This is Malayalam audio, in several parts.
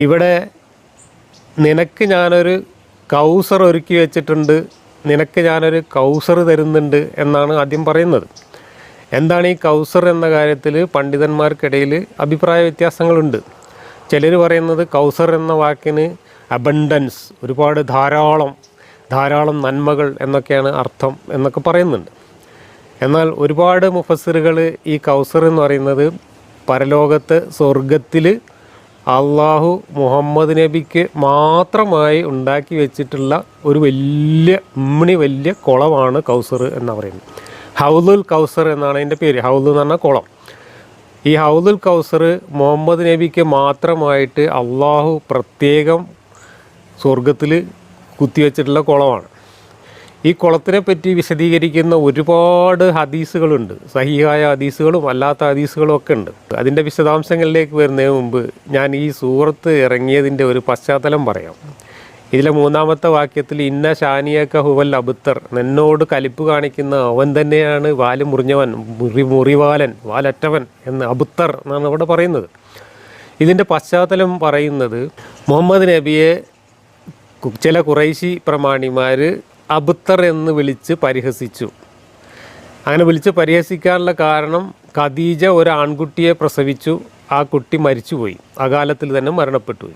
ഇവിടെ നിനക്ക് ഞാനൊരു കൗസർ ഒരുക്കി വെച്ചിട്ടുണ്ട്. നിനക്ക് ഞാനൊരു കൗസർ തരുന്നുണ്ട് എന്നാണ് ആദ്യം പറയുന്നത്. എന്താണ് ഈ കൗസർ എന്ന കാര്യത്തിൽ പണ്ഡിതന്മാർക്കിടയിൽ അഭിപ്രായ വ്യത്യാസങ്ങളുണ്ട്. ചിലർ പറയുന്നത് കൗസർ എന്ന വാക്കിന് അബണ്ടൻസ് ഒരുപാട് ധാരാളം ധാരാളം നന്മകൾ എന്നൊക്കെയാണ് അർത്ഥം എന്നൊക്കെ പറയുന്നുണ്ട്. എന്നാൽ ഒരുപാട് മുഫസ്സിറുകൾ ഈ കൗസർ എന്ന് പറയുന്നത് പരലോകത്ത് സ്വർഗത്തിൽ അള്ളാഹു മുഹമ്മദ് നബിക്ക് മാത്രമായി ഉണ്ടാക്കി വെച്ചിട്ടുള്ള ഒരു വലിയ ഉമ്മണി വലിയ കുളമാണ് കൗസർ എന്ന് പറയുന്നത്. ഹൗലുൽ കൗസർ എന്നാണ് അതിന്റെ പേര്. ഹൗലു എന്ന് പറഞ്ഞാൽ കുളം. ഈ ഹൗലുൽ കൗസർ മുഹമ്മദ് നബിക്ക് മാത്രമായിട്ട് അള്ളാഹു പ്രത്യേകം സ്വർഗത്തിൽ കുത്തിവെച്ചിട്ടുള്ള കുളമാണ്. ഈ കുളത്തിനെ പറ്റി വിശദീകരിക്കുന്ന ഒരുപാട് ഹദീസുകളുണ്ട്. സഹിയായ ഹദീസുകളും അല്ലാത്ത ഹദീസുകളും ഒക്കെ ഉണ്ട്. അതിന്റെ വിശദാംശങ്ങളിലേക്ക് വരുന്നതിന് മുമ്പ് ഞാൻ ഈ സൂറത്ത് ഇറങ്ങിയതിന്റെ ഒരു പശ്ചാത്തലം പറയാം. ഇതിലെ മൂന്നാമത്തെ വാക്യത്തിൽ ഇന്ന ഷാനിയക്ക ഹുവൽ അബുത്തർ. എന്നോട് കലിപ്പ് കാണിക്കുന്ന അവൻ തന്നെയാണ് വാൽ മുറിഞ്ഞവൻ മുറി മുറിവാലൻ വാലറ്റവൻ എന്ന് അബുത്തർ എന്നാണ് ഇവിടെ പറയുന്നത്. ഇതിന്റെ പശ്ചാത്തലം പറയുന്നത് മുഹമ്മദ് നബിയെ ചില കുറൈശി പ്രമാണിമാർ അബുത്തർ എന്ന് വിളിച്ച് പരിഹസിച്ചു. അങ്ങനെ വിളിച്ച് പരിഹസിക്കാനുള്ള കാരണം ഖദീജ ഒരു ആൺകുട്ടിയെ പ്രസവിച്ചു. ആ കുട്ടി മരിച്ചുപോയി. അകാലത്തിൽ തന്നെ മരണപ്പെട്ടുപോയി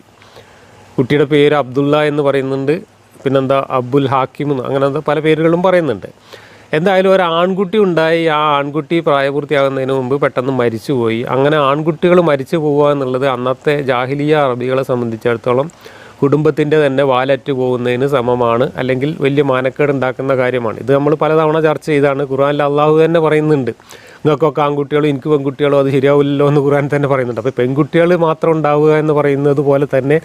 കുട്ടിയുടെ പേര് അബ്ദുള്ള എന്ന് പറയുന്നുണ്ട്. പിന്നെന്താ അബ്ദുൽ ഹാക്കിം എന്ന് അങ്ങനെ എന്താ പല പേരുകളും പറയുന്നുണ്ട്. എന്തായാലും ഒരു ആൺകുട്ടി ഉണ്ടായി. ആ ആൺകുട്ടി പ്രായപൂർത്തിയാകുന്നതിന് മുമ്പ് പെട്ടെന്ന് മരിച്ചുപോയി. അങ്ങനെ ആൺകുട്ടികൾ മരിച്ചു പോവുക എന്നുള്ളത് അന്നത്തെ ജാഹിലിയ അറബികളെ സംബന്ധിച്ചിടത്തോളം കുടുംബത്തിന്റെ തന്നെ വാലറ്റ് പോകുന്നതിന് സമമാണ്. അല്ലെങ്കിൽ വലിയ മാനക്കേട് ഉണ്ടാക്കുന്ന കാര്യമാണ്. ഇത് നമ്മൾ പലതവണ ചർച്ച ചെയ്താണ്. ഖുർആനിൽ അള്ളാഹു തന്നെ പറയുന്നുണ്ട്. നിങ്ങൾക്കൊക്കെ ആൺകുട്ടികളും എനിക്ക് പെൺകുട്ടികളോ അത് ശരിയാവില്ലല്ലോ എന്ന് ഖുറാൻ തന്നെ പറയുന്നുണ്ട്. അപ്പോൾ പെൺകുട്ടികൾ മാത്രം ഉണ്ടാവുക എന്ന് പറയുന്നത് പോലെ തന്നെ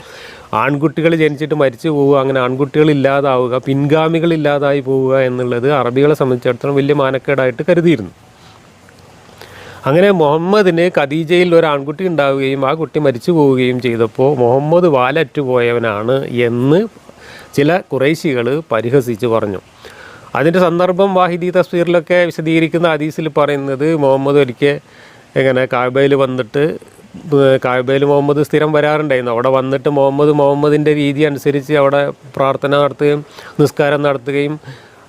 ആൺകുട്ടികൾ ജനിച്ചിട്ട് മരിച്ചു പോവുക അങ്ങനെ ആൺകുട്ടികൾ ഇല്ലാതാവുക പിൻഗാമികൾ ഇല്ലാതായി പോവുക എന്നുള്ളത് അറബികളെ സംബന്ധിച്ചിടത്തോളം വലിയ മാനക്കേടായിട്ട് കരുതിയിരുന്നു. അങ്ങനെ മുഹമ്മദിന് ഖദീജയിൽ ഒരു ആൺകുട്ടി ഉണ്ടാവുകയും ആ കുട്ടി മരിച്ചു പോവുകയും ചെയ്തപ്പോൾ മുഹമ്മദ് വാലറ്റുപോയവനാണ് എന്ന് ചില കുറേശികൾ പരിഹസിച്ച് പറഞ്ഞു. അതിന്റെ സന്ദർഭം വാഹിദി തസ്വീറിലൊക്കെ വിശദീകരിക്കുന്ന ഹദീസിൽ പറയുന്നത് മുഹമ്മദ് ഒരിക്കൽ എങ്ങനെ കാബയിൽ വന്നിട്ട് കാബയിൽ മുഹമ്മദ് സ്ഥിരം വരാറുണ്ടായിരുന്നു. അവിടെ വന്നിട്ട് മുഹമ്മദ് മുഹമ്മദിന്റെ രീതി അനുസരിച്ച് അവിടെ പ്രാർത്ഥന നടത്തുകയും നിസ്കാരം നടത്തുകയും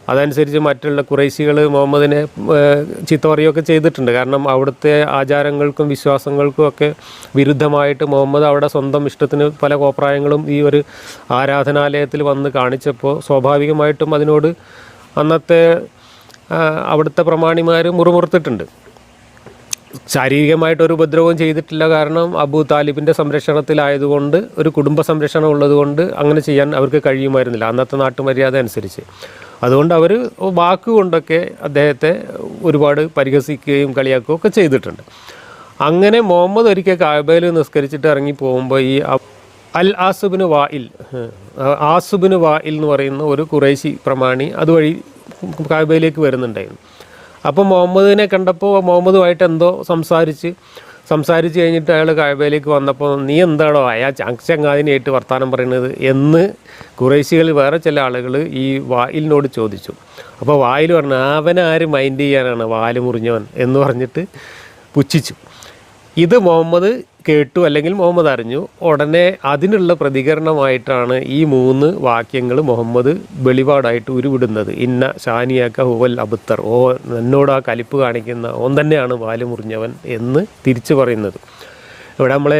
അതനുസരിച്ച് മറ്റുള്ള കുറേശികൾ മുഹമ്മദിനെ ചീത്ത പറയുകയൊക്കെ ചെയ്തിട്ടുണ്ട്. കാരണം അവിടുത്തെ ആചാരങ്ങൾക്കും വിശ്വാസങ്ങൾക്കും ഒക്കെ വിരുദ്ധമായിട്ട് മുഹമ്മദ് അവിടെ സ്വന്തം ഇഷ്ടത്തിന് പല കോപ്രായങ്ങളും ഈ ഒരു ആരാധനാലയത്തിൽ വന്ന് കാണിച്ചപ്പോൾ സ്വാഭാവികമായിട്ടും അതിനോട് അന്നത്തെ അവിടുത്തെ പ്രമാണിമാർ മുറുമുറുത്തിട്ടുണ്ട്. ശാരീരികമായിട്ടൊരു ഉപദ്രവവും ചെയ്തിട്ടില്ല. കാരണം അബു താലിബിന്റെ സംരക്ഷണത്തിലായതുകൊണ്ട് ഒരു കുടുംബ സംരക്ഷണം ഉള്ളതുകൊണ്ട് അങ്ങനെ ചെയ്യാൻ അവർക്ക് കഴിയുമായിരുന്നില്ല. അന്നത്തെ നാട്ടുമര്യാദ അനുസരിച്ച്. അതുകൊണ്ട് അവർ വാക്കുകൊണ്ടൊക്കെ അദ്ദേഹത്തെ ഒരുപാട് പരിഹസിക്കുകയും കളിയാക്കുകയും ഒക്കെ ചെയ്തിട്ടുണ്ട്. അങ്ങനെ മുഹമ്മദ് ഒരിക്കൽ കാബയിൽ നിസ്കരിച്ചിട്ട് ഇറങ്ങി പോകുമ്പോൾ ഈ അൽ ആസുബിന് വായിൽ ആസുബിന് വായിൽ എന്ന് പറയുന്ന ഒരു കുറേശി പ്രമാണി അതുവഴി കാബയിലേക്ക് വരുന്നുണ്ടായിരുന്നു. അപ്പോൾ മുഹമ്മദിനെ കണ്ടപ്പോൾ മുഹമ്മദുമായിട്ട് എന്തോ സംസാരിച്ച് സംസാരിച്ച് കഴിഞ്ഞിട്ട് അയാൾ കായബയിലേക്ക് വന്നപ്പോൾ നീ എന്താണോ അയാൾ ചങ്ങാതിനായിട്ട് വർത്തമാനം പറയുന്നത് എന്ന് കുറേശികൾ വേറെ ചില ആളുകൾ ഈ വായിലിനോട് ചോദിച്ചു. അപ്പോൾ വായിൽ പറഞ്ഞു അവനാര് മൈൻഡ് ചെയ്യാനാണ്? വാൽ മുറിഞ്ഞവൻ എന്ന് പറഞ്ഞിട്ട് പുച്ഛിച്ചു. ഇത് മുഹമ്മദ് കേട്ടു അല്ലെങ്കിൽ മുഹമ്മദ് അറിഞ്ഞു. ഉടനെ അതിനുള്ള പ്രതികരണമായിട്ടാണ് ഈ മൂന്ന് വാക്യങ്ങൾ മുഹമ്മദ് വെളിപാടായിട്ട് ഉരുവിടുന്നത്. ഇന്ന ഷാനിയാക്ക ഹുവൽ അബുത്തർ ഓ എന്നോട് ആ കലിപ്പ് കാണിക്കുന്ന ഓൻ തന്നെയാണ് വാൽ മുറിഞ്ഞവൻ എന്ന് തിരിച്ചു പറയുന്നത്. ഇവിടെ നമ്മൾ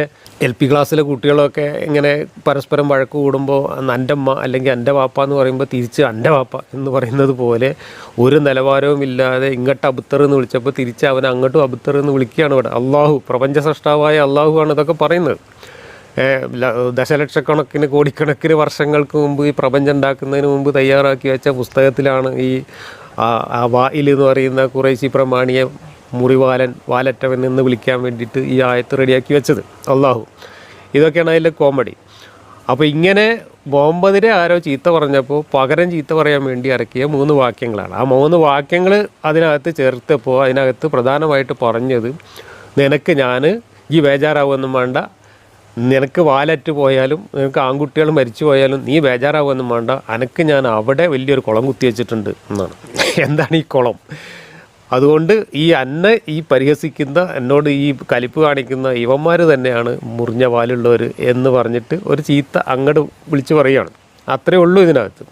എൽ പി ക്ലാസ്സിലെ കുട്ടികളൊക്കെ ഇങ്ങനെ പരസ്പരം വഴക്ക് കൂടുമ്പോൾ എന്റെ അമ്മ അല്ലെങ്കിൽ എന്റെ വാപ്പ എന്ന് പറയുമ്പോൾ തിരിച്ച് എന്റെ വാപ്പ എന്ന് പറയുന്നത് പോലെ ഒരു നിലവാരവും ഇല്ലാതെ ഇങ്ങോട്ട് അബുത്തർ എന്ന് വിളിച്ചപ്പോൾ തിരിച്ച് അവൻ അങ്ങോട്ടും അബുത്തർ എന്ന് വിളിക്കുകയാണ് ഇവിടെ. അള്ളാഹു പ്രപഞ്ച സൃഷ്ടാവായ അള്ളാഹു ആണ് ഇതൊക്കെ പറയുന്നത്. ദശലക്ഷക്കണക്കിന് കോടിക്കണക്കിന് വർഷങ്ങൾക്ക് മുമ്പ് ഈ പ്രപഞ്ചം ഉണ്ടാക്കുന്നതിന് മുമ്പ് തയ്യാറാക്കി വെച്ച പുസ്തകത്തിലാണ് ഈ വായിൽ എന്ന് പറയുന്ന കുറേശി പ്രമാണിയെ മുറിവാലൻ വാലറ്റവൻ എന്ന് വിളിക്കാൻ വേണ്ടിയിട്ട് ഈ ആയത്ത് റെഡിയാക്കി വെച്ചത്. അള്ളാഹു. ഇതൊക്കെയാണ് അതിന്റെ കോമഡി അപ്പോൾ ഇങ്ങനെ മുഹമ്മദിനെ ആരോ ചീത്ത പറഞ്ഞപ്പോൾ പകരം ചീത്ത പറയാൻ വേണ്ടി ഇറക്കിയ മൂന്ന് വാക്യങ്ങളാണ്. ആ മൂന്ന് വാക്യങ്ങൾ അതിനകത്ത് ചേർത്തപ്പോൾ അതിനകത്ത് പ്രധാനമായിട്ട് പറഞ്ഞത് നിനക്ക് ഞാൻ ഈ ബേജാറാവുമെന്നും വേണ്ട. നിനക്ക് വാലറ്റ് പോയാലും നിനക്ക് ആൺകുട്ടികൾ മരിച്ചു പോയാലും നീ ബേജാറാവുമെന്നും വേണ്ട. അനക്ക് ഞാൻ അവിടെ വലിയൊരു കുളം കുത്തി വെച്ചിട്ടുണ്ട് എന്നാണ്. എന്താണ് ഈ കുളം? അതുകൊണ്ട് ഈ അന്നെ ഈ പരിഹസിക്കുന്ന എന്നോട് ഈ കലിപ്പ് കാണിക്കുന്ന ഇവന്മാർ തന്നെയാണ് മുറിഞ്ഞ പാലുള്ളവർ എന്ന് പറഞ്ഞിട്ട് ഒരു ചീത്ത അങ്ങോട്ട് വിളിച്ചു പറയുകയാണ് അത്രേ ഉള്ളൂ ഇതിനകത്ത്.